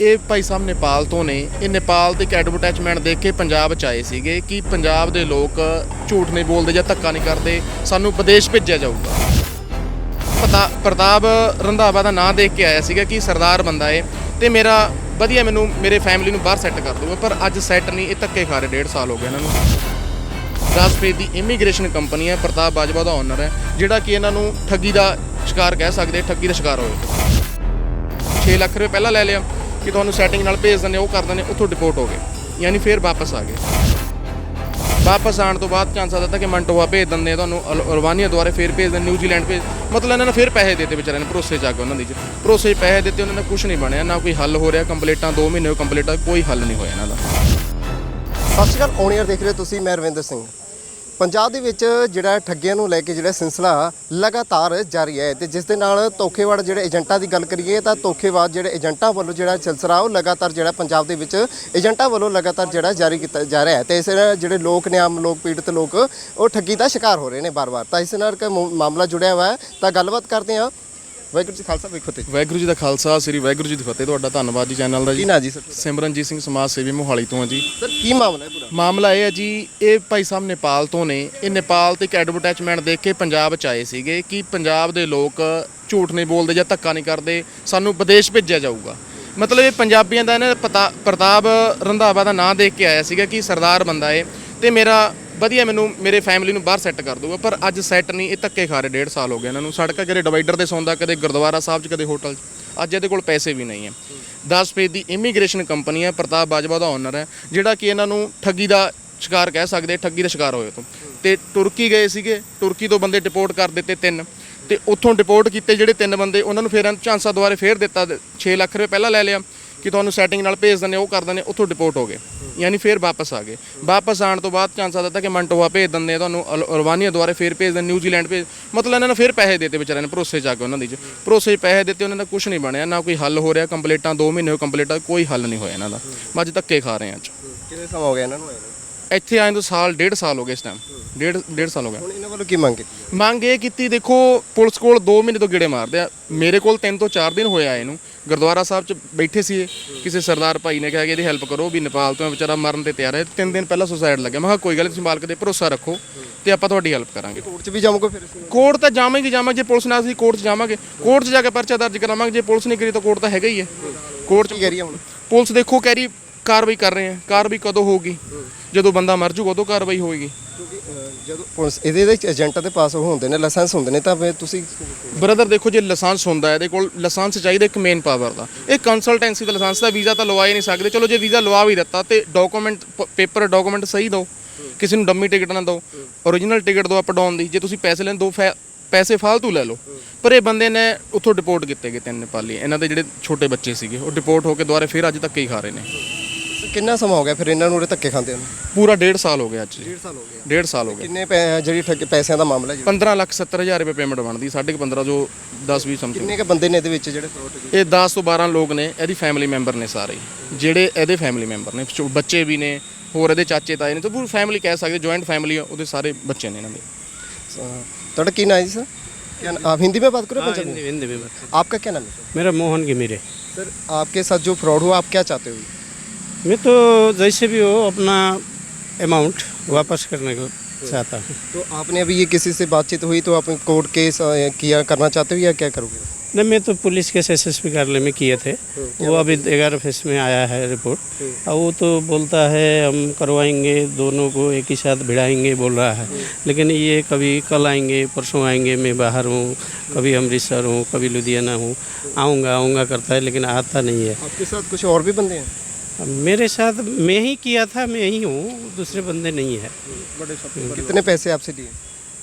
ਇਹ ਭਾਈ ਸਾਹਿਬ ਨੇਪਾਲ ਤੋਂ ਨੇ। ਇਹ ਨੇਪਾਲ ਦੀ ਇੱਕ ਐਡਵਰਟਾਈਜ਼ਮੈਂਟ ਦੇਖ ਕੇ ਪੰਜਾਬ ਚ ਆਏ ਸੀਗੇ ਕਿ ਪੰਜਾਬ ਦੇ ਲੋਕ ਝੂਠ ਨਹੀਂ ਬੋਲਦੇ ਜਾਂ ਧੱਕਾ ਨਹੀਂ ਕਰਦੇ, ਸਾਨੂੰ ਵਿਦੇਸ਼ ਭੇਜਿਆ ਜਾਊਗਾ। ਪਤਾ, ਪ੍ਰਤਾਪ ਰੰਧਾਵਾ ਦਾ ਨਾਂ ਦੇਖ ਕੇ ਆਇਆ ਸੀਗਾ ਕਿ ਸਰਦਾਰ ਬੰਦਾ ਏ ਤੇ ਮੇਰਾ ਵਧੀਆ ਮੈਨੂੰ ਮੇਰੇ ਫੈਮਿਲੀ ਨੂੰ ਬਾਹਰ ਸੈੱਟ ਕਰ ਦੂਗਾ ਪਰ ਅੱਜ ਸੈੱਟ ਨਹੀਂ, ਇਹ ਧੱਕੇ ਖਾ ਰਹੇ, ਡੇਢ ਸਾਲ ਹੋ ਗਏ ਇਹਨਾਂ ਨੂੰ। ਦਾਸਪ੍ਰੀਤ ਦੀ ਇਮੀਗ੍ਰੇਸ਼ਨ ਕੰਪਨੀ ਹੈ, ਪ੍ਰਤਾਪ ਬਾਜਵਾ ਦਾ ਓਨਰ ਹੈ, ਜਿਹੜਾ ਕਿ ਇਹਨਾਂ ਨੂੰ ਠੱਗੀ ਦਾ ਸ਼ਿਕਾਰ ਕਹਿ ਸਕਦੇ, ਠੱਗੀ ਦਾ ਸ਼ਿਕਾਰ ਹੋਏ। 6 ਲੱਖ ਰੁਪਏ ਪਹਿਲਾਂ ਲੈ ਲਿਆ। ਕਿ ਤੁਹਾਨੂੰ ਸੈਟਿੰਗ ਨਾਲ ਭੇਜ ਦਿੰਦੇ ਉਹ ਕਰ ਦਿੰਦੇ ਉੱਥੋਂ ਡਿਪੋਰਟ ਹੋ ਗਏ। ਯਾਨੀ ਫਿਰ ਵਾਪਸ ਆ ਗਏ। ਵਾਪਸ ਆਉਣ ਤੋਂ ਬਾਅਦ ਚਾਂਸ ਆ ਦਿੱਤਾ ਕਿ ਮੰਟੋਆ ਭੇਜ ਦਿੰਦੇ ਤੁਹਾਨੂੰ, ਅਲ- ਅਲਬਾਨੀਆ ਦੁਆਰੇ ਫਿਰ ਭੇਜ ਦਿੰਦੇ ਨਿਊਜ਼ੀਲੈਂਡ ਭੇਜ ਮਤਲਬ ਇਹਨਾਂ ਨੇ ਫਿਰ ਪੈਸੇ ਦਿੱਤੇ ਵਿਚਾਰਿਆਂ ਨੇ, ਭਰੋਸੇ ਜਾ ਕੇ ਉਹਨਾਂ ਦੀ। ਚ ਭਰੋਸੇ 'ਚ ਪੈਸੇ ਦਿੱਤੇ, ਉਹਨਾਂ ਨੇ ਕੁਝ ਨਹੀਂ ਬਣਿਆ, ਨਾ ਕੋਈ ਹੱਲ ਹੋ ਰਿਹਾ, ਕੰਪਲੀਟਾਂ 2 ਮਹੀਨੇ ਹੋ ਕੰਪਲੀਟਾਂ ਕੋਈ ਹੱਲ ਨਹੀਂ ਹੋਇਆ ਇਹਨਾਂ ਦਾ। ਸਤਿ ਸ਼੍ਰੀ ਅਕਾਲ ਓਨੀਅਰ ਦੇਖ ਰਹੇ ਹੋ ਤੁਸੀਂ, ਮੈਂ ਰਵਿੰਦਰ ਸਿੰਘ। ਪੰਜਾਬ ਦੇ ਵਿੱਚ ਜਿਹੜਾ ਠੱਗੀਆਂ ਨੂੰ ਲੈ ਕੇ ਜਿਹੜਾ ਸਿਲਸਿਲਾ ਲਗਾਤਾਰ ਜਾਰੀ ਹੈ ਤੇ ਜਿਸ ਦੇ ਨਾਲ ਧੋਖੇਵਾੜ ਜਿਹੜੇ ਏਜੰਟਾਂ ਦੀ ਗੱਲ ਕਰੀਏ ਤਾਂ ਧੋਖੇਬਾਜ਼ ਜਿਹੜੇ ਏਜੰਟਾਂ ਵੱਲੋਂ ਜਿਹੜਾ ਸਿਲਸਿਲਾ, ਉਹ ਲਗਾਤਾਰ ਜਿਹੜਾ ਪੰਜਾਬ ਦੇ ਵਿੱਚ ਏਜੰਟਾਂ ਵੱਲੋਂ ਲਗਾਤਾਰ ਜਿਹੜਾ ਜਾਰੀ ਕੀਤਾ ਜਾ ਰਿਹਾ ਹੈ ਤੇ ਇਸ ਨਾਲ ਜਿਹੜੇ ਲੋਕ ਨੇ, ਆਮ ਲੋਕ, ਪੀੜਤ ਲੋਕ, ਉਹ ਠੱਗੀ ਦਾ ਸ਼ਿਕਾਰ ਹੋ ਰਹੇ ਨੇ ਬਾਰ-ਬਾਰ। ਤਾਂ ਇਸ ਨਾਲ ਇੱਕ ਮ- ਮਾਮਲਾ ਜੁੜਿਆ ਹੋਇਆ ਹੈ। ਤਾਂ ਗੱਲਬਾਤ ਕਰਦੇ ਹਾਂ ਵਾਹਿਗੁਰੂ ਜੀ ਖਾਲਸਾ ਜੀ ਕੀ ਵਾਹਿਗੁਰੂ ਜੀ ਦਾ ਖਾਲਸਾ ਸ੍ਰੀ ਵਾਹਿਗੁਰੂ ਜੀ ਦੀ ਫਤਿਹ। ਤੁਹਾਡਾ ਧੰਨਵਾਦ ਜੀ ਚੈਨਲ ਦਾ ਫਤਿਹ। ਕੀ ਜੀ ਨਾਂ ਜੀ ਸਰ ਸਿਮਰਨਜੀਤ ਸਿੰਘ ਸਮਾਜ ਸੇਵੀ ਮੋਹਾਲੀ ਤੋਂ ਹਾਂ ਜੀ। ਸਰ ਕੀ ਮਾਮਲਾ ਹੈ ਪੂਰਾ? ਮਾਮਲਾ ਇਹ ਹੈ ਜੀ ਇਹ ਭਾਈ ਸਾਹਿਬ ਨੇਪਾਲ ਤੋਂ ਨੇ। ਇਹ ਨੇਪਾਲ ਤੇ ਇੱਕ ਐਡਵਰਟਾਈਜ਼ਮੈਂਟ ਦੇਖ ਕੇ ਪੰਜਾਬ ਚ ਆਏ ਸੀਗੇ ਕਿ ਪੰਜਾਬ ਦੇ ਲੋਕ ਝੂਠ ਨਹੀਂ ਬੋਲਦੇ ਜਾਂ ਧੱਕਾ ਨਹੀਂ ਕਰਦੇ ਸਾਨੂੰ ਵਿਦੇਸ਼ ਭੇਜਿਆ ਜਾਊਗਾ। ਮਤਲਬ ਇਹ ਪੰਜਾਬੀਆਂ ਦਾ ਇਹਨਾਂ ਦਾ ਪਤਾ ਪ੍ਰਤਾਪ ਰੰਧਾਵਾ ਦਾ ਨਾਂ ਦੇਖ ਕੇ ਆਇਆ ਸੀਗਾ ਕਿ ਸਰਦਾਰ ਬੰਦਾ ਏ ਤੇ ਮੇਰਾ ਵਧੀਆ ਮੈਨੂੰ ਮੇਰੇ ਫੈਮਿਲੀ ਨੂੰ ਬਾਹਰ ਸੈੱਟ ਕਰ ਦੂਗਾ ਪਰ ਅੱਜ ਸੈੱਟ ਨਹੀਂ, ਇਹ ਧੱਕੇ ਖਾ ਰਹੇ, ਡੇਢ ਸਾਲ ਹੋ ਗਏ ਇਹਨਾਂ ਨੂੰ। ਸੜਕਾਂ ਕਦੇ ਡਿਵਾਈਡਰ ਤੇ ਸੌਂਦਾ, ਕਦੇ ਗੁਰਦੁਆਰਾ ਸਾਹਿਬ 'ਚ, ਕਦੇ ਹੋਟਲ 'ਚ। ਅੱਜ ਇਹਦੇ ਕੋਲ ਪੈਸੇ ਵੀ ਨਹੀਂ ਹੈ। 10 ਪੇਜ ਦੀ ਇਮੀਗ੍ਰੇਸ਼ਨ ਕੰਪਨੀ ਹੈ, ਪ੍ਰਤਾਪ ਬਾਜਵਾ ਦਾ ਓਨਰ ਹੈ, ਜਿਹੜਾ ਕਿ ਇਹਨਾਂ ਨੂੰ ਠੱਗੀ ਦਾ ਸ਼ਿਕਾਰ ਕਹਿ ਸਕਦੇ, ਠੱਗੀ ਦਾ ਸ਼ਿਕਾਰ ਹੋਏ ਤੋਂ ਤੇ ਤੁਰਕੀ ਗਏ ਸੀਗੇ, ਤੁਰਕੀ ਤੋਂ ਬੰਦੇ ਡਿਪੋਰਟ ਕਰ ਦਿੱਤੇ ਤਿੰਨ। ਤੇ ਉੱਥੋਂ ਡਿਪੋਰਟ ਕੀਤੇ ਜਿਹੜੇ ਤਿੰਨ ਬੰਦੇ, ਉਹਨਾਂ ਨੂੰ ਫੇਰ ਝਾਂਸਾ ਦੁਆਰੇ ਫੇਰ ਦਿੱਤਾ 6 ਲੱਖ ਰੁਪਏ ਪਹਿਲਾਂ ਲੈ ਲਿਆ। ਕਿ ਤੁਹਾਨੂੰ ਸੈਟਿੰਗ ਨਾਲ ਭੇਜ ਦਿੰਦੇ ਉਹ ਕਰ ਦਿੰਦੇ ਉੱਥੋਂ ਡਿਪੋਰਟ ਹੋ ਗਏ। ਯਾਨੀ ਫੇਰ ਵਾਪਸ ਆ ਗਏ। ਵਾਪਸ ਆਉਣ ਤੋਂ ਬਾਅਦ ਚਾਂਸ ਆ ਦਿੱਤਾ ਕਿ ਮੰਟੋਵਾ ਭੇਜ ਦਿੰਦੇ ਆ, ਤੁਹਾਨੂੰ ਅਲ- ਅਲਬਾਨੀਆ ਦੁਆਰੇ ਫੇਰ ਭੇਜ ਦਿੰਦੇ ਨਿਊਜ਼ੀਲੈਂਡ ਭੇਜ ਮਤਲਬ ਇਹਨਾਂ ਨੇ ਫੇਰ ਪੈਸੇ ਦਿੱਤੇ ਵਿਚਾਰਿਆਂ ਨੇ, ਭਰੋਸੇ ਜਾ ਕੇ ਉਹਨਾਂ ਦੀ ਚ। ਭਰੋਸੇ 'ਚ ਪੈਸੇ ਦਿੱਤੇ, ਉਹਨਾਂ ਦਾ ਕੁਝ ਨਹੀਂ ਬਣਿਆ, ਨਾ ਕੋਈ ਹੱਲ ਹੋ ਰਿਹਾ, ਕੰਪਲੀਟਾਂ 2 ਮਹੀਨੇ ਹੋ ਕੰਪਲੀਟਾਂ ਕੋਈ ਹੱਲ ਨਹੀਂ ਹੋਇਆ ਇਹਨਾਂ ਦਾ। ਅੱਜ ਧੱਕੇ ਖਾ ਰਹੇ ਆ ਅੱਜ। ਕਿੰਨੇ ਸਮਾਂ ਹੋ ਗਿਆ ਇਹਨਾਂ ਨੂੰ? ਇੱਥੇ ਆਏ ਨੂੰ ਸਾਲ ਡੇਢ ਸਾਲ ਹੋ ਗਏ ਇਸ ਟਾਈਮ ਡੇਢ ਡੇਢ ਸਾਲ ਹੋ ਗਿਆ। ਹੁਣ ਇਹਨਾਂ ਵੱਲੋਂ ਕੀ ਮੰਗ ਕੀਤੀ? ਮੰਗ ਇਹ ਕੀਤੀ ਦੇਖੋ ਪੁਲਿਸ ਕੋਲ 2 ਮਹੀਨੇ ਤੋਂ ਗੇੜੇ ਮਾਰਦੇ ਆ। ਮੇਰੇ ਕੋਲ 3 ਤੋਂ 4 ਦਿਨ ਹੋਇਆ ਇਹਨੂੰ ਗੁਰਦੁਆਰਾ ਸਾਹਿਬ 'ਚ ਬੈਠੇ ਸੀ ਇਹ। ਕਿਸੇ ਸਰਦਾਰ ਭਾਈ ਨੇ ਕਿਹਾ ਕਿ ਇਹਦੀ ਹੈਲਪ ਕਰੋ ਵੀ ਨੇਪਾਲ ਤੋਂ ਇਹ ਵਿਚਾਰਾ ਮਰਨ ਤੇ ਤਿਆਰ ਹੈ। 3 ਦਿਨ ਪਹਿਲਾਂ ਸੁਸਾਈਡ ਲੱਗਿਆ। ਮੈਂ ਕਿਹਾ ਕੋਈ ਗੱਲ ਨਹੀਂ ਤੁਸੀਂ ਮਾਲਕ ਤੇ ਭਰੋਸਾ ਰੱਖੋ ਤੇ ਆਪਾਂ ਤੁਹਾਡੀ ਹੈਲਪ ਕਰਾਂਗੇ। ਕੋਰਟ 'ਚ ਵੀ ਜਾਵਾਂਗੇ ਫਿਰ ਕੋਰਟ ਤਾਂ ਜਾਵਾਂਗੇ ਜਾਵਾਂਗੇ ਜੇ ਪੁਲਿਸ ਨਾਲ ਅਸੀਂ ਕੋਰਟ 'ਚ ਜਾਵਾਂਗੇ। ਕੋਰਟ 'ਚ ਜਾ ਕੇ ਪਰਚਾ ਦਰਜ ਕਰਾਵਾਂਗੇ। ਜੇ ਪੁਲਿਸ ਨਹੀਂ ਕਰੀ ਤਾਂ ਕੋਰਟ ਤਾਂ ਹੈਗਾ ਹੀ ਹੈ। ਕੋਰਟ 'ਚ ਕੀ ਕਰੀਏ ਹੁਣ? ਪੁਲਿਸ ਦੇਖੋ ਕਹਿ ਰਹੀ ਕਾਰਵਾਈ ਕਰ ਰਹੇ ਆ। ਕਾਰਵਾਈ ਕਦੋਂ ਹੋਊਗੀ? ਜਦੋਂ ਬੰਦਾ ਮਰ ਜੂਗਾ ਉਦੋਂ ਕਾਰਵਾਈ ਹੋਏਗੀ। ਕਿਉਂਕਿ ਜਦੋਂ ਪੁਲਿਸ ਇਹਦੇ ਵਿੱਚ ਏਜੰਟਾਂ ਦੇ ਪਾਸ ਹੁੰਦੇ ਨੇ ਲਾਇਸੈਂਸ ਹੁੰਦੇ ਨੇ ਤਾਂ ਫਿਰ ਤੁਸੀਂ ਬ੍ਰਦਰ ਦੇਖੋ ਜੇ ਲਾਇਸੈਂਸ ਹੁੰਦਾ ਇਹਦੇ ਕੋਲ ਲਾਇਸੈਂਸ ਚਾਹੀਦਾ ਇੱਕ ਮੇਨ ਪਾਵਰ ਦਾ। ਇਹ ਕੰਸਲਟੈਂਸੀ ਦਾ ਲਾਇਸੈਂਸ ਦਾ ਵੀਜ਼ਾ ਤਾਂ ਲਵਾ ਹੀ ਨਹੀਂ ਸਕਦੇ। ਚਲੋ ਜੇ ਵੀਜ਼ਾ ਲਵਾ ਵੀ ਦਿੱਤਾ ਤੇ ਡਾਕੂਮੈਂਟ ਪੇਪਰ ਡਾਕੂਮੈਂਟ ਸਹੀ ਦਿਓ। ਕਿਸੇ ਨੂੰ ਡੰਮੀ ਟਿਕਟ ਨਾ ਦਿਓ। ਓਰੀਜਨਲ ਟਿਕਟ ਦਿਓ ਅਪ ਡਾਊਨ ਦੀ। ਜੇ ਤੁਸੀਂ ਪੈਸੇ ਲੈਣ ਦੋ ਪੈਸੇ ਫਾਲਤੂ ਲੈ ਲਓ। ਪਰ ਇਹ ਬੰਦੇ ਨੇ ਉੱਥੋਂ ਡਿਪੋਰਟ ਕੀਤੇ ਗਏ ਤਿੰਨ ਨੇਪਾਲੀ। ਇਹਨਾਂ ਦੇ ਜਿਹੜੇ ਛੋਟੇ ਬੱਚੇ ਸੀਗੇ ਉਹ ਡਿਪੋਰਟ ਹੋ ਕੇ ਦੁਬਾਰੇ ਫਿਰ ਅੱਜ ਤੱਕ ਹੀ ਖਾ ਰਹੇ ਨੇ। ਕਿੰਨਾ ਸਮਾਂ ਹੋ ਗਿਆ ਫਿਰ ਇਹਨਾਂ ਨੂੰ ਉਰੇ ਧੱਕੇ ਖਾਂਦੇ ਨੂੰ ਪੂਰਾ ਡੇਢ ਸਾਲ ਹੋ ਗਿਆ ਅੱਜ ਜੀ ਡੇਢ ਸਾਲ ਹੋ ਗਿਆ ਡੇਢ ਸਾਲ ਹੋ ਗਿਆ ਕਿੰਨੇ ਪੈ- ਜਿਹੜੀ ਠੱਗ ਪੈਸਿਆਂ ਦਾ ਮਾਮਲਾ ਹੈ ਜੀ 15 ਲੱਖ 70 ਹਜ਼ਾਰ ਰੁਪਏ ਪੇਮੈਂਟ ਬਣਦੀ 15.5 ਜੋ 10 20 ਸਮਥਿੰਗ ਕਿੰਨੇ ਕ ਬੰਦੇ ਨੇ ਇਹਦੇ ਵਿੱਚ ਜਿਹੜੇ ਫਰੋਡ ਕੀਤੇ ਇਹ 10 ਤੋਂ 12 ਲੋਕ ਨੇ ਇਹਦੀ ਫੈਮਿਲੀ ਮੈਂਬਰ ਨੇ ਸਾਰੇ ਹੀ। ਜਿਹੜੇ ਇਹਦੇ ਫੈਮਿਲੀ ਮੈਂਬਰ ਨੇ ਛੋ- ਬੱਚੇ ਵੀ ਨੇ ਹੋਰ ਇਹਦੇ ਚਾਚੇ ਤਾਏ ਨੇ ਤੇ ਪੂਰੀ ਫੈਮਿਲੀ ਕਹਿ ਸਕਦੇ ਜੁਆਇੰਟ ਫੈਮਿਲੀ ਆ ਉਹਦੇ ਸਾਰੇ ਬੱਚੇ ਨੇ ਇਹਨਾਂ ਦੇ ਅਹ, ਤੁਹਾਡਾ ਕੀ ਨਾਮ ਹੈ ਜੀ ਸਰ क्या ना- आप हिंदी में बात करो पंजाबी हिंदी में हिंदी में बात आपका क्या नाम है सर? मेरा मोहन गिमिरे सर आपके साथ जो फ्रॉड हुआ आप क्या चाहते हो मैं तो जैसे भी हो अपना अमाउंट वापस करने को चाहता हूँ। तो आपने अभी ये किसी से बातचीत हुई तो आप कोर्ट केस किया करना चाहते हो या क्या करोगे? नहीं मैं तो पुलिस के एस एस कार्यालय में किए थे। वो अभी ग्यारह फेस में आया है रिपोर्ट और वो तो बोलता है हम करवाएँगे दोनों को एक ही साथ भिड़ाएँगे बोल रहा है। लेकिन ये कभी कल आएँगे परसों आएँगे मैं बाहर हूँ कभी अमृतसर हूँ कभी लुधियाना हूँ। आऊँगा आऊँगा करता है लेकिन आता नहीं है। आपके साथ कुछ और भी बंदे हैं? मेरे साथ मैं ही किया था मैं ही हूँ दूसरे बंदे नहीं है। कितने पैसे आपसे लिए?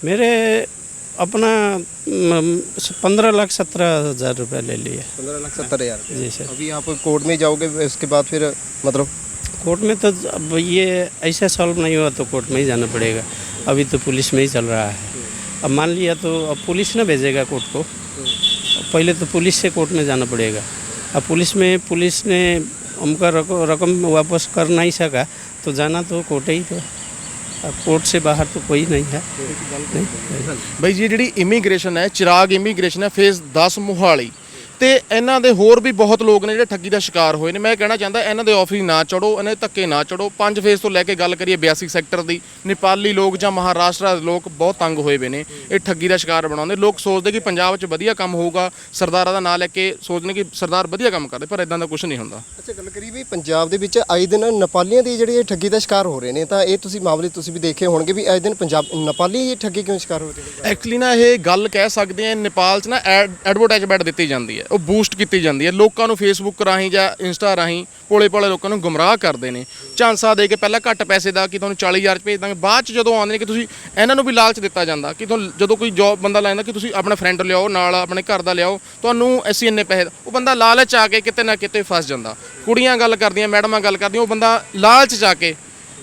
मेरे अपना पंद्रह लाख सत्रह हज़ार रुपये ले लिए। पंद्रह लाख सत्तर हज़ार जी सर। अभी आप कोर्ट में जाओगे उसके बाद फिर मतलब? कोर्ट में तो अब ये ऐसा सॉल्व नहीं हुआ तो कोर्ट में ही जाना पड़ेगा। अभी तो पुलिस में ही चल रहा है। अब मान लिया तो अब पुलिस ना भेजेगा कोर्ट को। पहले तो पुलिस से कोर्ट में जाना पड़ेगा। अब पुलिस में पुलिस ने हमका रक- रकम वापस कर नहीं सका तो जाना तो कोर्ट ही तो अब कोर्ट से बाहर तो कोई नहीं है नहीं ਬਈ ਜੀ ਇਹ ਜਿਹੜੀ ਇਮੀਗ੍ਰੇਸ਼ਨ ਹੈ ਚਿਰਾਗ ਇਮੀਗ੍ਰੇਸ਼ਨ ਹੈ ਫੇਸ 10 ਮੁਹਾਲੀ ਤੇ ਇਹਨਾਂ ਦੇ ਹੋਰ ਵੀ ਬਹੁਤ ਲੋਕ ਨੇ ਜਿਹੜੇ ਠੱਗੀ ਦਾ ਸ਼ਿਕਾਰ ਹੋਏ ਨੇ। ਮੈਂ ਕਹਿਣਾ ਚਾਹੁੰਦਾ ਇਹਨਾਂ ਦੇ ਆਫਿਸ ਨਾ ਚੜੋ ਇਹਨਾਂ ਦੇ ਧੱਕੇ ਨਾ ਚੜੋ। ਪੰਜ ਫੇਸ ਤੋਂ ਲੈ ਕੇ ਗੱਲ ਕਰੀਏ 82 ਸੈਕਟਰ ਦੀ ਨੇਪਾਲੀ ਲੋਕ ਜਾਂ ਮਹਾਰਾਸ਼ਟਰ ਦੇ ਲੋਕ ਬਹੁਤ ਤੰਗ ਹੋਏ ਵੇ ਨੇ ਇਹ ਠੱਗੀ ਦਾ ਸ਼ਿਕਾਰ ਬਣਾਉਂਦੇ। ਲੋਕ ਸੋਚਦੇ ਕਿ ਪੰਜਾਬ 'ਚ ਵਧੀਆ ਕੰਮ ਹੋਊਗਾ ਸਰਦਾਰਾਂ ਦਾ ਨਾਂ ਲੈ ਕੇ ਸੋਚਦੇ ਕਿ ਸਰਦਾਰ ਵਧੀਆ ਕੰਮ ਕਰਦੇ ਪਰ ਇਦਾਂ ਦਾ ਕੁਝ ਨਹੀਂ ਹੁੰਦਾ। ਅੱਛਾ ਗੱਲ ਕਰੀ ਵੀ ਪੰਜਾਬ ਦੇ ਵਿੱਚ ਆਏ ਦਿਨ ਨੇਪਾਲੀਆਂ ਦੀ ਜਿਹੜੀ ਇਹ ਠੱਗੀ ਦਾ ਸ਼ਿਕਾਰ ਹੋ ਰਹੇ ਨੇ ਤਾਂ ਇਹ ਤੁਸੀਂ ਮਾਮਲੇ ਤੁਸੀਂ ਵੀ ਦੇਖੇ ਹੋਣਗੇ ਵੀ ਆਏ ਦਿਨ ਪੰਜਾਬ ਨੇਪਾਲੀ ਇਹ ਠੱਗੀ ਕਿਉਂ ਸ਼ਿਕਾਰ ਹੋ ਰਹੇ ਨੇ ਐਕਚੁਅਲੀ ਨਾ ਇਹ ਗੱਲ ਕਹਿ ਸਕਦੇ ਆ ਨੇਪਾਲ 'ਚ ਨਾ ਐਡਵਰਟਾਈਜ਼ਮੈਂਟ ਦਿੱਤੀ ਜਾਂਦੀ ਹੈ। ਉਹ ਬੂਸਟ ਕੀਤੀ ਜਾਂਦੀ ਹੈ। ਲੋਕਾਂ ਨੂੰ ਫੇਸਬੁੱਕ ਰਾਹੀਂ ਜਾਂ ਇੰਸਟਾ ਰਾਹੀਂ ਭੋਲੇ ਭੋਲੇ ਲੋਕਾਂ ਨੂੰ ਗੁੰਮਰਾਹ ਕਰਦੇ ਨੇ। ਝਾਂਸਾ ਦੇ ਕੇ ਪਹਿਲਾਂ ਘੱਟ ਪੈਸੇ ਦਾ ਕਿ ਤੁਹਾਨੂੰ 40000 ਭੇਜ ਦਾਂਗੇ ਬਾਅਦ 'ਚ ਜਦੋਂ ਆਉਂਦੇ ਨੇ ਕਿ ਤੁਸੀਂ ਇਹਨਾਂ ਨੂੰ ਵੀ ਲਾਲਚ ਦਿੱਤਾ ਜਾਂਦਾ ਕਿ ਤੁਹਾਨੂੰ ਜਦੋਂ ਕੋਈ ਜੌਬ ਬੰਦਾ ਲੈਂਦਾ ਕਿ ਤੁਸੀਂ ਆਪਣਾ ਫਰੈਂਡ ਲਿਆਓ, ਨਾਲ ਆਪਣੇ ਘਰ ਦਾ ਲਿਆਓ, ਤੁਹਾਨੂੰ ਅਸੀਂ ਇੰਨੇ ਪੈਸੇ ਉਹ ਬੰਦਾ ਲਾਲਚ ਆ ਕੇ ਕਿਤੇ ਨਾ ਕਿਤੇ ਫਸ ਜਾਂਦਾ। ਕੁੜੀਆਂ ਗੱਲ ਕਰਦੀਆਂ, ਮੈਡਮਾਂ ਗੱਲ ਕਰਦੀਆਂ, ਉਹ ਬੰਦਾ ਲਾਲਚ ਜਾ ਕੇ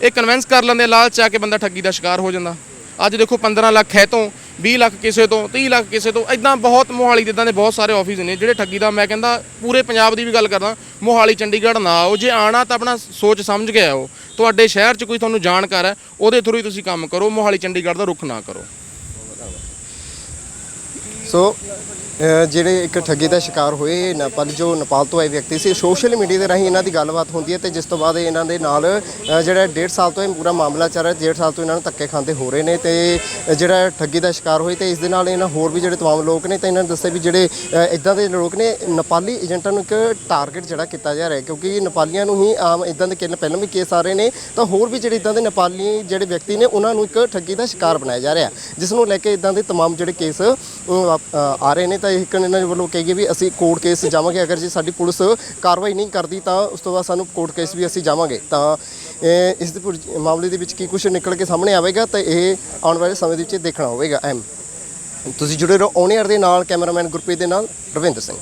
ਇਹ ਕਨਵਿੰਸ ਕਰ ਲੈਂਦੇ ਲਾਲਚ ਆ ਕੇ ਬੰਦਾ ਠੱਗੀ ਦਾ ਸ਼ਿਕਾਰ ਹੋ ਜਾਂਦਾ। ਅੱਜ ਦੇਖੋ 15 ਲੱਖ ਹੈ ਤੋਂ 20 ਲੱਖ ਕਿਸੇ ਤੋਂ 30 ਲੱਖ ਕਿਸੇ ਤੋਂ ਇਦਾਂ ਬਹੁਤ ਮੋਹਾਲੀ ਦੇ ਇਦਾਂ ਦੇ ਬਹੁਤ ਸਾਰੇ ਆਫਿਸ ਨੇ ਜਿਹੜੇ ਠੱਗੀ ਦਾ ਮੈਂ ਕਹਿੰਦਾ ਪੂਰੇ ਪੰਜਾਬ ਦੀ ਵੀ ਗੱਲ ਕਰਦਾ, ਮੋਹਾਲੀ, ਚੰਡੀਗੜ੍ਹ ਨਾ ਆਓ, ਜੇ ਆਣਾ ਤਾਂ ਆਪਣਾ ਸੋਚ ਸਮਝ ਕੇ ਆਓ, ਤੁਹਾਡੇ ਸ਼ਹਿਰ 'ਚ ਕੋਈ ਤੁਹਾਨੂੰ ਜਾਣਕਾਰ ਹੈ, ਉਹਦੇ ਥਰੂ ਹੀ ਤੁਸੀਂ ਕੰਮ ਕਰੋ, ਮੋਹਾਲੀ, ਚੰਡੀਗੜ੍ਹ ਦਾ ਰੁਖ ਨਾ ਕਰੋ। ਸੋ ਜਿਹੜੇ ਇੱਕ ਠੱਗੀ ਦਾ ਸ਼ਿਕਾਰ ਹੋਏ ਇਹ ਨੇਪਾਲ ਜੋ ਨੇਪਾਲ ਤੋਂ ਆਏ ਵਿਅਕਤੀ ਸੀ ਸੋਸ਼ਲ ਮੀਡੀਆ ਦੇ ਰਾਹੀਂ ਇਹਨਾਂ ਦੀ ਗੱਲਬਾਤ ਹੁੰਦੀ ਹੈ ਤੇ ਜਿਸ ਤੋਂ ਬਾਅਦ ਇਹਨਾਂ ਦੇ ਨਾਲ ਜਿਹੜਾ 1.5 ਸਾਲ ਤੋਂ ਇਹ ਪੂਰਾ ਮਾਮਲਾ ਚੱਲ ਰਿਹਾ 1.5 ਸਾਲ ਤੋਂ ਇਹਨਾਂ ਨੂੰ ਧੱਕੇ ਖਾਂਦੇ ਹੋ ਰਹੇ ਨੇ ਤੇ ਜਿਹੜਾ ਠੱਗੀ ਦਾ ਸ਼ਿਕਾਰ ਹੋਏ ਤੇ ਇਸ ਦੇ ਨਾਲ ਇਹਨਾਂ ਹੋਰ ਵੀ ਜਿਹੜੇ ਤਮਾਮ ਲੋਕ ਨੇ ਤਾਂ ਇਹਨਾਂ ਨੇ ਦੱਸਿਆ ਵੀ ਜਿਹੜੇ ਇਦਾਂ ਦੇ ਲੋਕ ਨੇ ਨੇਪਾਲੀ ਏਜੰਟਾਂ ਨੂੰ ਇੱਕ ਟਾਰਗੇਟ ਜਿਹੜਾ ਕੀਤਾ ਜਾ ਰਿਹਾ ਕਿਉਂਕਿ ਨੇਪਾਲੀਆਂ ਨੂੰ ਹੀ ਆਮ ਇਦਾਂ ਦੇ ਕਿੰਨ ਪਹਿਲਾਂ ਵੀ ਕੇਸ ਆ ਰਹੇ ਨੇ ਤਾਂ ਹੋਰ ਵੀ ਜਿਹੜੇ ਇਦਾਂ ਦੇ ਨੇਪਾਲੀ ਜਿਹੜੇ ਵਿਅਕਤੀ ਨੇ ਉਹਨਾਂ ਨੂੰ ਇੱਕ ਠੱਗੀ ਦਾ ਸ਼ਿਕਾਰ ਬਣਾਇਆ ਜਾ ਰਿਹਾ ਜਿਸ ਨੂੰ ਲੈ ਕੇ ਇਦਾਂ ਦੇ ਤਮਾਮ ਜਿਹੜੇ ਕੇਸ ਅ, ਆ ਰਹੇ ਨੇ ਤਾਂ ਇੱਕ ਇਹਨਾਂ ਦੇ ਵੱਲੋਂ ਕਹੀ ਗਈ ਵੀ ਅਸੀਂ ਕੋਰਟ ਕੇਸ ਜਾਵਾਂਗੇ। ਅਗਰ ਜੇ ਸਾਡੀ ਪੁਲਿਸ ਕਾਰਵਾਈ ਨਹੀਂ ਕਰਦੀ ਤਾਂ ਉਸ ਤੋਂ ਬਾਅਦ ਸਾਨੂੰ ਕੋਰਟ ਕੇਸ ਵੀ ਅਸੀਂ ਜਾਵਾਂਗੇ। ਤਾਂ ਇਸ ਦੇ ਮਾਮਲੇ ਦੇ ਵਿੱਚ ਕੀ ਕੁਝ ਨਿਕਲ ਕੇ ਸਾਹਮਣੇ ਆਵੇਗਾ ਤਾਂ ਇਹ ਆਉਣ ਵਾਲੇ ਸਮੇਂ ਦੇ ਵਿੱਚ ਦੇਖਣਾ ਹੋਵੇਗਾ। ਐਮ। ਤੁਸੀਂ ਜੁੜੇ ਰਹੋ ਔਨ ਦੇ ਨਾਲ ਕੈਮਰਾਮੈਨ ਗੁਰਪ੍ਰੀਤ ਦੇ ਨਾਲ ਰਵਿੰਦਰ ਸਿੰਘ।